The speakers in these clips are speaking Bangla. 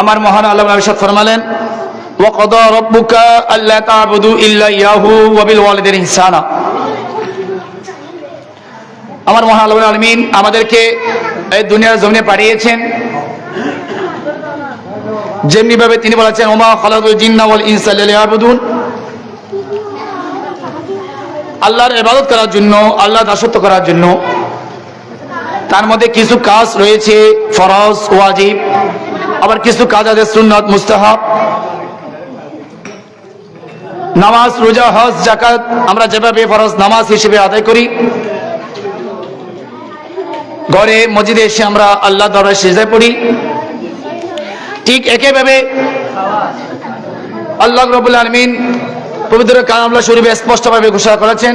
আমার মহান আল্লাহ ফরমালেন ইয়াহু আমার মহান আলমিন আমাদেরকে এই দুনিয়ার জমিনে পাঠিয়েছেন। যেমনিভাবে তিনি বলেছেন, ওমা খালাদুল আল্লাহর ইবাদত করার জন্য, আল্লাহ দাসত্ব করার জন্য তার মধ্যে কিছু কাজ রয়েছে, ফরজ, ওয়াজিব। আবার কিছু কাজ আছে, সুন্নত, মুস্তাহাব। নামাজ, রোজা, হজ জাকাত আমরা যেভাবে ফরজ নামাজ হিসেবে আদায় করি। ঘরে, মসজিদে এসে আমরা আল্লাহ দরবারে সেজায় পড়ি। ঠিক একইভাবে আল্লাহ রবুল আলমিন পবিত্র কালামুল্লাহ শরীফে স্পষ্টভাবে ঘোষণা করেছেন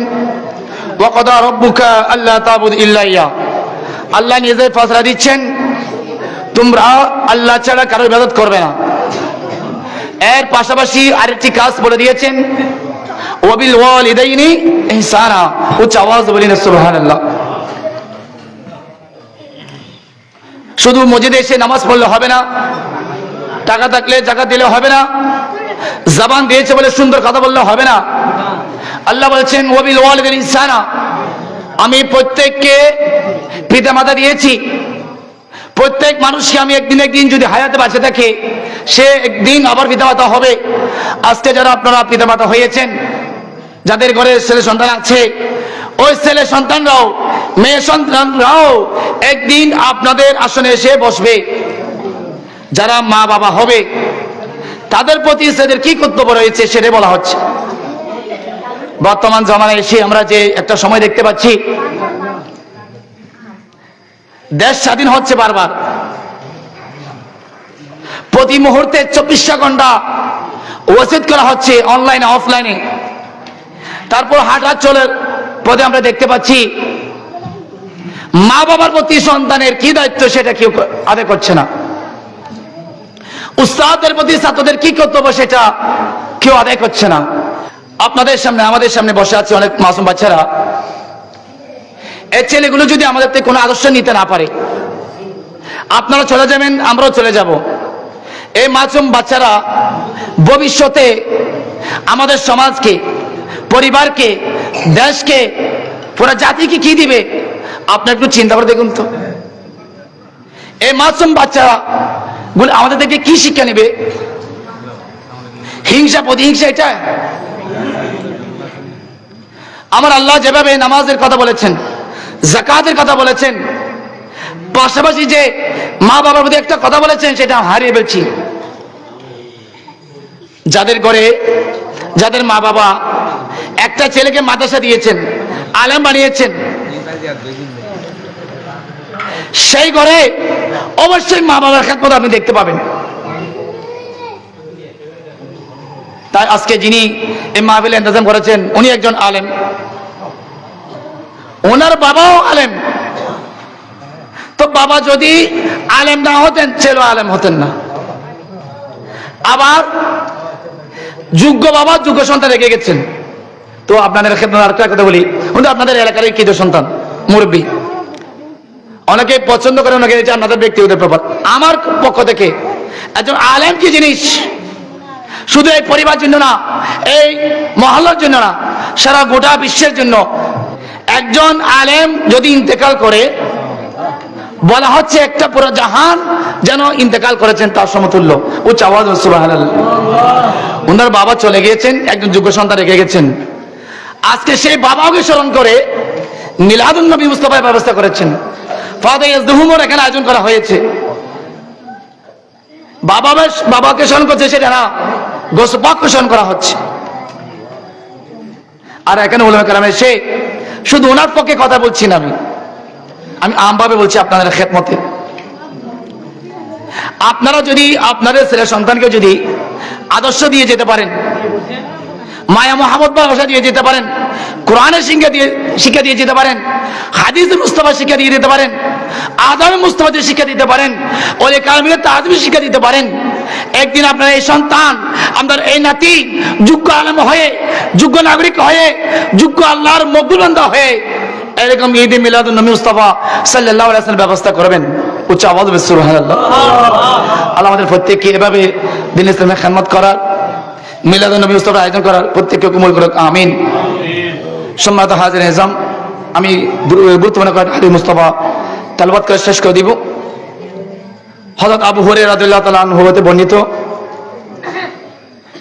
ওয়াকদা রব্বুকা আল্লাহ তাবুদ ইল্লাইয়া। আল্লাহ নিজে ফসলা দিচ্ছেন তোমরা আল্লাহ ছাড়া কারও ইবাদত করবে না। এর পাশাপাশি আরেকটি কাজ বলে দিয়েছেন, ওয়াবিল ওয়ালিদাইনি ইহসানা, উচ্চ আওয়াজ সুবহানাল্লাহ। শুধু মসজিদে এসে নামাজ পড়লে হবে না, টাকা থাকলে জাকাত দিলে হবে না, জবান দিয়েছে বলে সুন্দর কথা বললে হবে না। আল্লাহ বলেছেন, ওয়াবিল ওয়ালিদাইনি ইহসানা, আমি প্রত্যেককে পিতা মাতা দিয়েছি প্রত্যেক মানুষকে আমি একদিন একদিন যদি হায়াতে বাঁচে থাকে, সে একদিন আবার পিতামাতা হবে। আজকে যারা আপনারা পিতামাতা হয়েছেন, যাদের ঘরে ছেলে সন্তান আছে, ওই ছেলে সন্তানরাও, মেয়ে সন্তানরাও একদিন আপনাদের আসনে এসে বসবে। যারা মা বাবা হবে, তাদের প্রতি তাদের কি কর্তব্য রয়েছে সেটাই বলা হচ্ছে। বর্তমান জমানায় এসে আমরা যে একটা সময় দেখতে পাচ্ছি দেশ স্বাধীন হচ্ছে বারবার। প্রতি মুহূর্তে চব্বিশটা ঘণ্টা ওসিদ করা হচ্ছে অনলাইনে, অফলাইনে। তারপর হাঁটা চলে পদে আমরা দেখতে পাচ্ছি মা বাবার প্রতি সন্তানের কি দায়িত্ব সেটা কেউ আদায় করছে না। উস্তাদের প্রতি ছাত্রদের কি কর্তব্য সেটা কেউ আদায় করছে না। আপনাদের সামনে, আমাদের সামনে বসে আছে অনেক মাসুম বাচ্চারা। এই ছেলেগুলো যদি আমাদের থেকে কোনো আদর্শ নিতে না পারে, আপনারা চলে যাবেন, আমরাও চলে যাব। এই মাসুম বাচ্চারা ভবিষ্যতে আমাদের সমাজকে, পরিবারকে, দেশকে, পুরো জাতিকে কি দিবে? আপনার একটু চিন্তা করে দেখুন তো। এই মাসুম বাচ্চারা গুলো আমাদের থেকে কি শিক্ষা নেবে? হিংসা, প্রতিহিংসা এটা? আমার আল্লাহ যেভাবে নামাজের কথা বলেছেন জাকাতের কথা বলেছেন। পাশাপাশি যে মা বাবার প্রতি একটা কথা বলেছেন, সেটা হারিয়ে ফেলছি। যাদের ঘরে, যাদের মা বাবা একটা ছেলেকে মাদ্রাসা দিয়েছেন, আলেম বানিয়েছেন, সেই ঘরে অবশ্যই মা বাবার খেদমত আপনি দেখতে পাবেন। তাই আজকে যিনি এই মাহবিল ইন্তজাম করেছেন, উনি একজন আলেম। ওনার বাবাও আলেম। তো বাবা যদি আলেম না হতেন ছেলে আলেম হতেন না। আবার যোগ্য বাবা যোগ্য সন্তান রেখে গেছেন। তো আপনাদের ক্ষেত্রে আরেকটা কথা বলি। উনি আপনাদের এলাকার কি সন্তান, মুরব্বী। অনেকে পছন্দ করে, অনেকে আপনাদের ব্যক্তিগত ব্যাপার আমার পক্ষ থেকে একজন আলেম কি জিনিস? শুধু এই পরিবার জন্য না, এই মহল্লার জন্য না, সারা গোটা বিশ্বের জন্য একজন আলেম যদি ইন্তেকাল করে, বলা হচ্ছে একটা পুরো জাহান যেন ইন্তেকাল করেছেন তার সমতুল্য। উচ্চ আওয়াজ ওনার বাবা চলে গিয়েছেন, একজন যোগ্য সন্তান রেখে গেছেন। আজকে সেই বাবাকে স্মরণ করে মিলাদুল নবী মুস্তফার ব্যবস্থা করেছেন। ফাদে ইজদুহুমর এখানে আয়োজন করা হয়েছে। বাবা বাবাকে স্মরণ করছে, সেটা না, গোসপাককে স্মরণ করা হচ্ছে। আর এখানে উলামা কালাম এসে শুধু ওনার পক্ষে কথা বলছি না আমি। আমি আমভাবে বলছি আপনাদের খেদমতে। আপনারা যদি আপনাদের ছেলে সন্তানকে যদি আদর্শ দিয়ে যেতে পারেন, মায়া মোহাম্মদ ভাষা দিয়ে যেতে পারেন কোরআনের শিক্ষা দিয়ে শিক্ষা দিয়ে যেতে পারেন, হাদিস মুস্তফা শিক্ষা দিয়ে দিতে পারেন, আদম মুস্তফাদের শিক্ষা দিতে পারেন, ওলে কালমিনের তাজমি শিক্ষা দিতে পারেন একদিন আপনার এই সন্তান, আপনার এই নাতি যোগ্য আলম হয়ে, যোগ্য নাগরিক হয়ে, যোগ্য আল্লাহর মকবুল হয়ে এরকম ঈদ মিলাদ নবী মুস্তাফা সাল্লাল্লাহু আলাইহি ব্যবস্থা করবেন। উচ্চ আওয়াজ সুবহানাল্লাহ। আল্লাহ আমাদের প্রত্যেককে এভাবে দিন ইসলামের খেদমত করার মিলাদ নবী মুস্তাফার আয়োজন করার প্রত্যেককে কবুল করুক, আমিন। সম্মানিত হাজির নিজাম আমি গুরু- গুরুত্বপূর্ণ কয়েকটা হাদিস মুস্তাফা তালবাদ করে শেষ করে দিব। হযরত আবু হরে রাদিয়াল্লাহু তাআলা আনহু হতে বর্ণিত।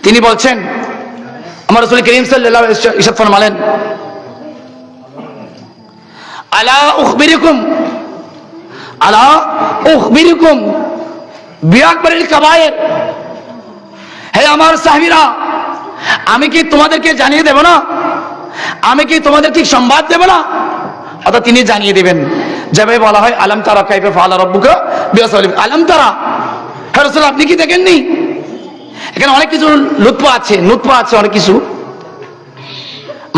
তিনি বলছেন, আমার রাসূল করিম ওয়াসাল্লাম ইরশাদ ফরমালেন, আলা উখবিরুকুম আলা উখবিরুকুম বিআকবারিল কাবায়ের। হে আমার সাহাবীরা, আমি কি তোমাদেরকে জানিয়ে দেব না? আমি কি তোমাদের ঠিক সংবাদ দেব না? অর্থাৎ তিনি জানিয়ে দিবেন। যেভাবে বলা হয়, আলম তারা কাইফে ফালা রব্বুকা বিয়াসালিম আলম তারা। হ্যাঁ আপনি কি দেখেননি? এখানে অনেক কিছু লুৎফ আছে লুৎফ আছে অনেক কিছু।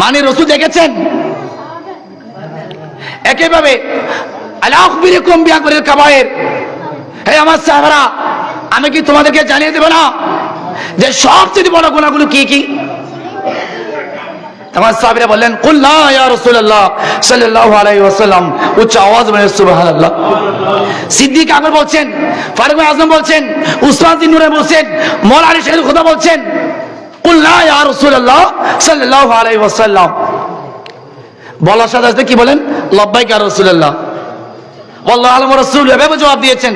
মানে রসুল দেখেছেন? একইভাবে কাবায়ের। হে আমার সাহারা আমি কি তোমাদেরকে জানিয়ে দেব না যে সবচেয়ে বড় গুণাগুলো কি কি? আমার সাহাবীরা বললেন, কুল না ইয়া রাসূলুল্লাহ সাল্লাল্লাহু আলাইহি ওয়াসাল্লাম। উচ্চ আওয়াজ মানে সুবহানাল্লাহ। সিদ্দিক আকবর বলছেন, ফারুক আজম বলছেন, উসমান বিন নুরে বলছেন মৌলা আলী শাহেদ খোদা বলছেন, কুল না ইয়া রাসূলুল্লাহ সাল্লাল্লাহু আলাইহি ওয়াসাল্লাম। বলার সাথে সাথে কি বলেন, লব্বাইক ইয়া রাসূলুল্লাহ। আল্লাহ আলম রসুল এভাবে জবাব দিয়েছেন।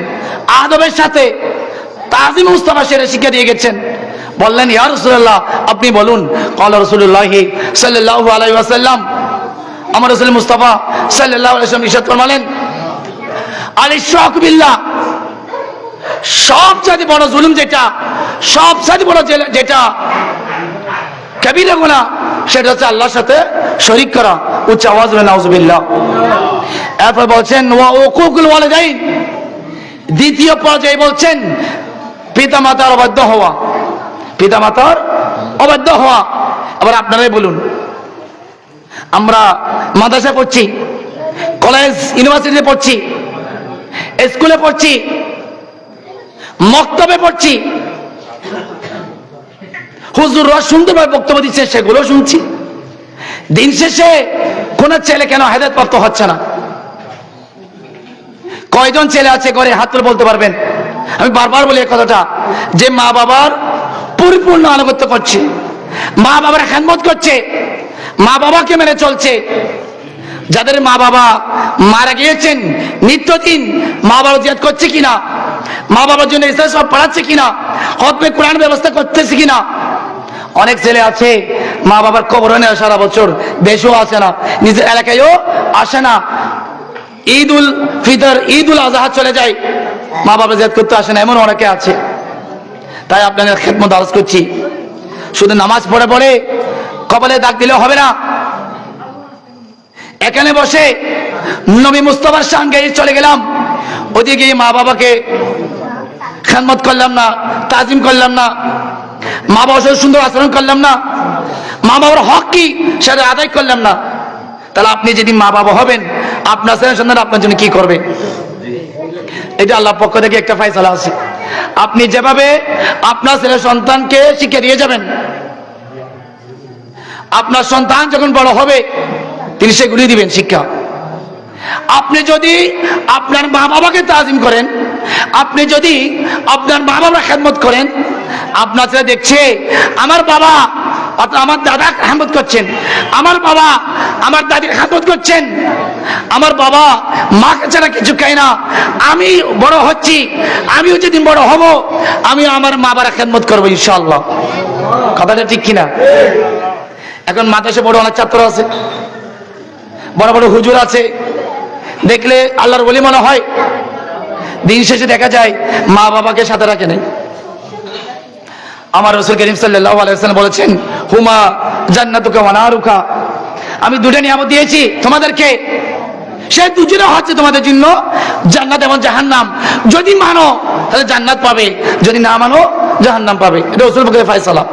আদবের সাথে তাজিম মুস্তাফা সেরে শিক্ষা দিয়ে গেছেন। বললেন, ইয়া রসুল্লাহ আপনি বলুন। কল রসুল্লাহ সাল্লাহ আলাই ওয়াসাল্লাম, আমার রসুল মুস্তাফা সাল্লাহ আলাইসলাম ইসাদ ফরমালেন, আলী শখ বিল্লাহ। সবচাইতে বড় জুলুম যেটা, সবচাইতে বড় যেটা কবিরা গুণা সেটা হচ্ছে আল্লাহর সাথে শরিক করা, উচ্চ আওয়াজ হবে নাউজুবিল্লাহ এরপর বলছেন, ওয়া উকুকুল ওয়ালিদাইন। দ্বিতীয় পর্যায়ে বলছেন পিতা মাতার অবাধ্য হওয়া। পিতা মাতার অবাধ্য হওয়া। আবার আপনারাই বলুন, আমরা মাদ্রাসা পড়ছি, কলেজ, ইউনিভার্সিটিতে পড়ছি, স্কুলে পড়ছি, মক্তবে পড়ছি। হুজুররা সুন্দরভাবে বক্তব্য দিচ্ছে, সেগুলো শুনছি। দিন শেষে কোন ছেলে কেন হেদায়ত প্রাপ্ত হচ্ছে না? কয়জন ছেলে আছে ঘরে হাত বলতে পারবেন? আমি বারবার বলি কথাটা, যে মা বাবার পরিপূর্ণ আনুগত্য করছে। মা বাবার খেদমত করছে। মা বাবাকে মেনে চলছে। যাদের মা বাবা মারা গিয়েছেন নিত্যদিন মা বাবা জিয়াদ করছে কিনা? মা বাবার জন্য ইসলাম সব পড়াচ্ছে কিনা? হতমে কোরআন ব্যবস্থা করতেছে কিনা? অনেক ছেলে আছে, মা বাবার কবর নেয় সারা বছর দেশেও আসে না, নিজের এলাকায়ও আসে না। ঈদ উল ফিতর ঈদ উল আজহা চলে যায়। মা বাবা জেদ করতে আসে না, এমন অনেকে আছে। তাই আপনাদের খেদমত আরজ করছি। শুধু নামাজ পড়ে পড়ে কপালে দাগ দিলে হবে না। এখানে বসে নবী মুস্তফার সঙ্গে চলে গেলাম। ওদিকে মা বাবাকে খেদমত করলাম না, তাজিম করলাম না। মা বাবার সাথে সুন্দর আচরণ করলাম না। মা বাবার হক কি সেটা আদায় করলাম না। তাহলে আপনি যদি মা বাবা হবেন, আপনার সন্তান আপনার জন্য কি করবে? এটা আল্লাহ পক্ষ থেকে একটা ফাইসালা আছে। আপনি যেভাবে আপনার ছেলে সন্তানকে শিখে দিয়ে যাবেন, আপনার সন্তান যখন বড় হবে, তিনি সেগুলি দিবেন শিক্ষা। আপনি যদি আপনার মা বাবাকে তাজিম করেন, আপনি যদি আপনার মা বাবার খেদমত করেন, আপনার ছেলে দেখছে, আমার বাবা অর্থাৎ আমার দাদা খেদমত করছেন। আমার বাবা আমার দাদির খেদমত করছেন। আমার বাবা মাকে ছাড়া কিছু খাই না। আমি বড় হচ্ছি, আমিও যেদিন বড় হব, আমি আমার মা বাবার খেদমত করব ইনশাল্লাহ কথাটা ঠিক কিনা? এখন মাদ্রাসে বড় অনেক ছাত্র আছে, বড় বড় হুজুর আছে। দেখলে আল্লাহর বলি মনে হয়, দিন শেষে দেখা যায় মা বাবাকে সাথে রাখে নাই। আমার রসুল করিম আলাইহি বলেছেন, হুমা জান্নাতুকা ওয়া আমি দুটো নিয়ামত দিয়েছি তোমাদেরকে। সে দুজনে হচ্ছে তোমাদের জন্য জান্নাত এবং জাহান্নাম। যদি মানো, তাহলে জান্নাত পাবে। যদি না মানো, জাহান্নাম পাবে। এটা রসুল বকরের ফায়সালা।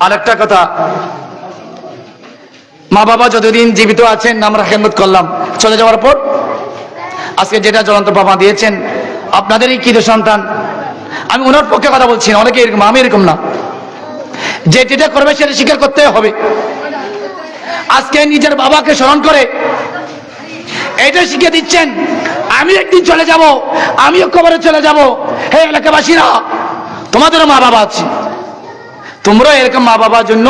আরেকটা কথা মা বাবা যতদিন জীবিত আছেন, আমরা খেদমত করলাম। চলে যাওয়ার পর, আজকে যেটা জ্বলন্ত বাবা দিয়েছেন, আপনাদেরই কি সন্তান? আমি ওনার পক্ষে কথা বলছি না, অনেকে এরকম, আমি এরকম না। যে যেটা করবে সেটা স্বীকার করতে হবে। আজকে নিজের বাবাকে স্মরণ করে এটা শিখে দিচ্ছেন, আমি একদিন চলে যাব, আমিও কবরে চলে যাব। হে এলাকাবাসীরা, তোমাদেরও মা বাবা আছে। তোমরা এরকম মা বাবার জন্য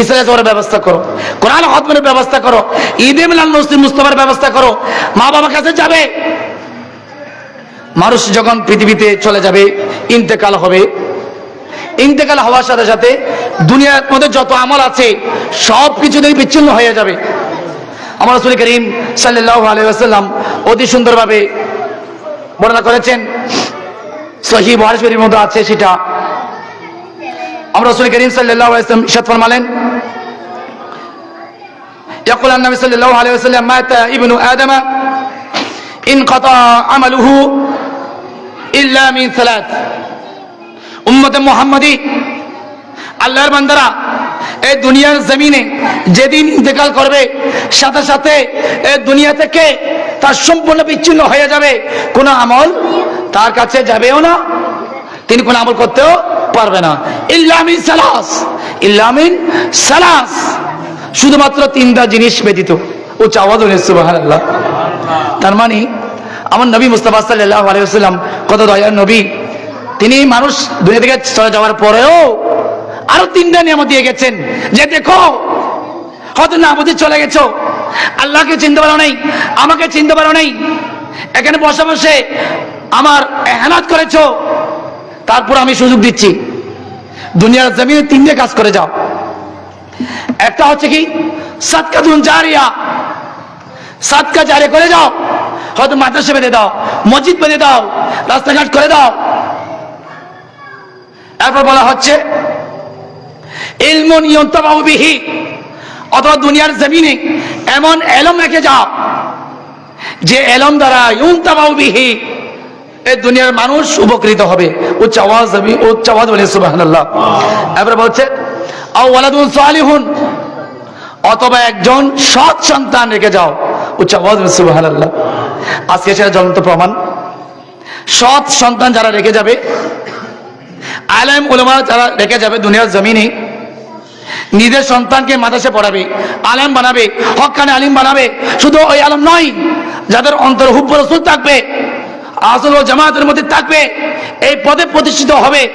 ইসলাম যাওয়ার ব্যবস্থা করো, কোরআন হতমের ব্যবস্থা করো, ঈদে মিলান মুসলিম মুস্তফার ব্যবস্থা করো, মা বাবার কাছে যাবে। মানুষ যখন পৃথিবীতে চলে যাবে ইন্তেকাল হবে ইন্তেকাল হওয়ার সাথে সাথে দুনিয়ার মধ্যে যত আমল আছে সব কিছু দিয়ে বিচ্ছিন্ন হয়ে যাবে আমার রসুল করিম সাল্লাহ আলাইসাল্লাম অতি সুন্দরভাবে বর্ণনা করেছেন সহি বহারেশ্বরীর মধ্যে আছে সেটা আমরা রসুল করিম সাল্লাহ আলাইসলাম ইসাদ ফরমালেন يقول النبي صلى الله عليه وسلم مات ابن آدم انقطع عمله ইল্লা সালাত। উম্মতে মুহাম্মাদি, আল্লাহর বান্দারা এই দুনিয়ার জমিনে যেদিন ইন্তেকাল করবে, সাথে সাথে এই দুনিয়া থেকে তার সম্পূর্ণ বিচ্ছিন্ন হয়ে যাবে। কোন আমল তার কাছে যাবেও না, তিনি কোন আমল করতেও পারবে না। ইল্লামিন সালাস ইল্লামিন সালাস। শুধুমাত্র তিনটা জিনিস ব্যতীত। ও চাওয়াজ সুবাহ তার মানে আমার নবী মুস্তাফা সাল্লাহ আলাইসাল্লাম কত দয়ার নবী। তিনি মানুষ দুনিয়া থেকে চলে যাওয়ার পরেও আরও তিনটা নিয়ামত দিয়ে গেছেন। যে দেখো, হয়তো না আমাদের চলে গেছো। আল্লাহকে চিনতে পারো নাই, আমাকে চিনতে পারো নাই। এখানে বসে বসে আমার এহানাত করেছ। তারপর আমি সুযোগ দিচ্ছি। দুনিয়ার জমিনে তিনটে কাজ করে যাও। একটা হচ্ছে কি সাতকাতুন জারিয়া। সাতকা জারি করে যাও। হয়তো মাদ্রাসা বেঁধে দাও, মসজিদ বেঁধে দাও, রাস্তাঘাট করে দাও। এরপর বলা হচ্ছে অথবা দুনিয়ার জমিনে এমন এলম রেখে যাও, যে এলম দ্বারা ইয়ন্তাবাহুবিহি এই দুনিয়ার মানুষ উপকৃত হবে। উচ্চ আওয়াজ আমি উচ্চ আওয়াজ বলে সুবহানাল্লাহ। এরপর বলছে, আও ওয়ালাদুন সালিহুন, অথবা একজন সৎ সন্তান রেখে যাও। উচ্চ আওয়াজ সুবহানাল্লাহ। আজকে সেটা জ্বলন্ত প্রমাণ। সৎ সন্তান যারা রেখে যাবে, আলম ওলামা যারা রেখে যাবে দুনিয়ার জমিনে, নিজের সন্তানকে মাদাসে পড়াবে, আলেম বানাবে হকানে আলিম বানাবে, শুধু ওই আলম নয়, যাদের অন্তর হুব্বর রসুল থাকবে আসল ও জামাতের মধ্যে থাকবে, এই পদে প্রতিষ্ঠিত হবে।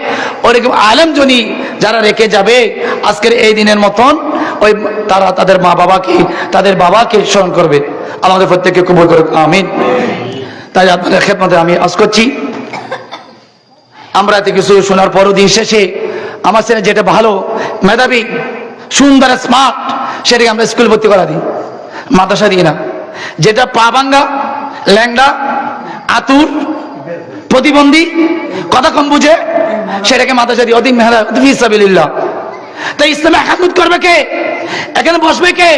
ওরকম আলেম জনি যারা রেখে যাবে, আজকের এই দিনের মতন, ওই তারা তাদের মা বাবাকে, তাদের বাবাকে স্মরণ করবে। আমাদের প্রত্যেককে কবুল করে আমিন। তাই আপনাদের খেদমতে আমি আজ করছি। আমরা এতে কিছু শোনার পরও দিন শেষে আমার ছেলে যেটা ভালো, মেধাবী, সুন্দর স্মার্ট সেটাকে আমরা স্কুল ভর্তি করা দিই। মাদ্রাসা দিই না। যেটা পা ভাঙ্গা, ল্যাংডা আতুর, প্রতিবন্ধী, কথা কম বুঝে, সেটাকে মাদ্রাসা দিই অধিক মেহরা তাই ইসলামে একাত্মত করবে কে? এখানে বসবে কে?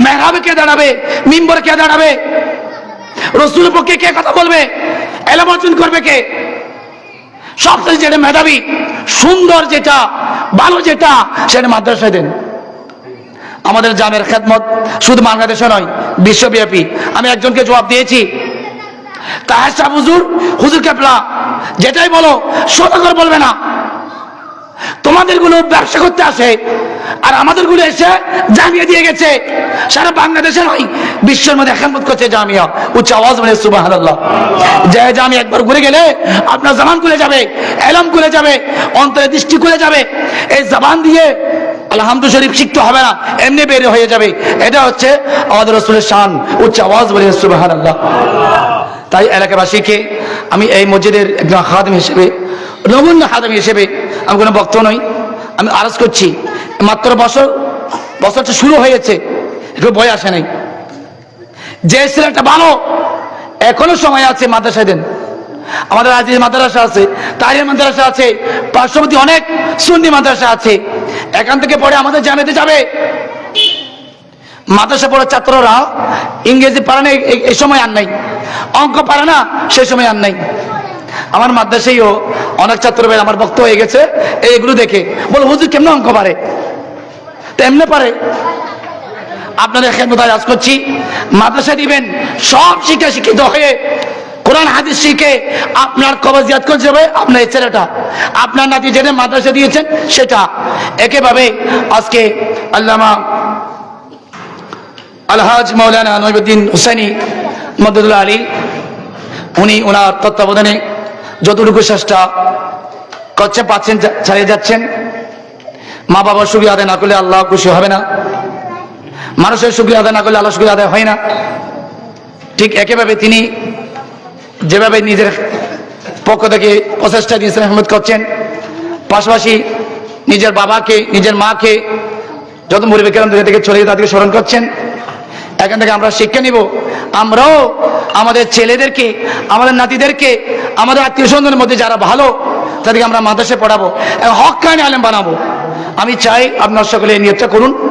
মেহরাবে কে দাঁড়াবে? মিম্বরে কে দাঁড়াবে? রসুলের পক্ষে কে কথা বলবে? এলাম অর্জন করবে কে? সবচেয়ে যেটা মেধাবী, সুন্দর যেটা, ভালো যেটা, সেটা মাদ্রাসায় দেন। আমাদের জামের খেদমত শুধু বাংলাদেশে নয়, বিশ্বব্যাপী। আমি একজনকে জবাব দিয়েছি হুজুর যেটাই বলো বলবে না। তোমাদেরগুলো ব্যবসা করতে আসে, আর আমাদেরগুলো এসে জামিয়া দিয়ে গেছে। সারা বাংলাদেশে নয়, বিশ্বের মধ্যে এখন করছে জামিয়া। উচ্চ আওয়াজ মানে সুবাহ একবার ঘুরে গেলে, আপনার জামান খুলে যাবে, এলাম খুলে যাবে, অন্তরে দৃষ্টি খুলে যাবে। এই জবান দিয়ে আলহামদু শরীফ শিখতে হবে না, এমনি বের হয়ে যাবে। এটা হচ্ছে আমাদের রসুলের শান। উচ্চ আওয়াজ বলে সুবাহ তাই এলাকাবাসীকে আমি এই মসজিদের একজন খাদম হিসেবে নমুন্য খাদম হিসেবে আমি কোনো বক্তব্য নই। আমি আরজ করছি, মাত্র বছর, বছরটা শুরু হয়েছে, একটু বই আসে নাই। যে ছেলেটা ভালো, এখনও সময় আছে মাদ্রাসায় দেন। আমাদের আজ মাদ্রাসা আছে তারির মাদ্রাসা আছে, পার্শ্ববর্তী অনেক সুন্নি মাদ্রাসা আছে। এখান থেকে পরে আমাদের জানাতে যাবে। মাদ্রাসা পড়ার ছাত্ররা ইংরেজি পারে এই সময় আর নাই। অঙ্ক পারে না সেই সময় আর নাই। আমার মাদ্রাসায়ও অনেক ছাত্র ভাই আমার বক্ত হয়ে গেছে এইগুলো দেখে। বল, হুজুর, কেমন অঙ্ক পারে? তো এমনি পারে। আপনাদের খেদমতায় আজ করছি। মাদ্রাসা দিবেন, সব শিক্ষা শিক্ষিত হয়ে কোরআন, হাদিস শিখে আপনার কবজিয়াত করে যাবে আপনার ছেলেটা। আপনার নাতি যেটা মাদ্রাসা দিয়েছেন, সেটা। একেভাবে আজকে আল্লামা আলহাজ মৌলানা নইবুদ্দিন হুসাইনি মদুল্লাহ আলী, উনি ওনার তত্ত্বাবধানে যতটুকু চেষ্টা করছে, পাচ্ছেন ছাড়িয়ে যাচ্ছেন। মা বাবার সুবিধা আদায় না করলে আল্লাহ খুশি হবে না। মানুষের সুবিধা আদায় না করলে আল্লাহ সুবিধা আদায় হয় না। ঠিক একইভাবে তিনি যেভাবে নিজের পক্ষ থেকে প্রচেষ্টা দিয়ে ইসলাম আহমেদ করছেন, পাশাপাশি নিজের বাবাকে, নিজের মাকে, যত মুরব্বী কেরাম থেকে চলে তাদেরকে স্মরণ করছেন। এখান থেকে আমরা শিক্ষা নিব। আমরাও আমাদের ছেলেদেরকে, আমাদের নাতিদেরকে, আমাদের আত্মীয় স্বজনের মধ্যে যারা ভালো, তাদেরকে আমরা মাদ্রাসে পড়াবো হক কাহিনী আলেম বানাবো। আমি চাই আপনার সকলে নিয়োগটা করুন।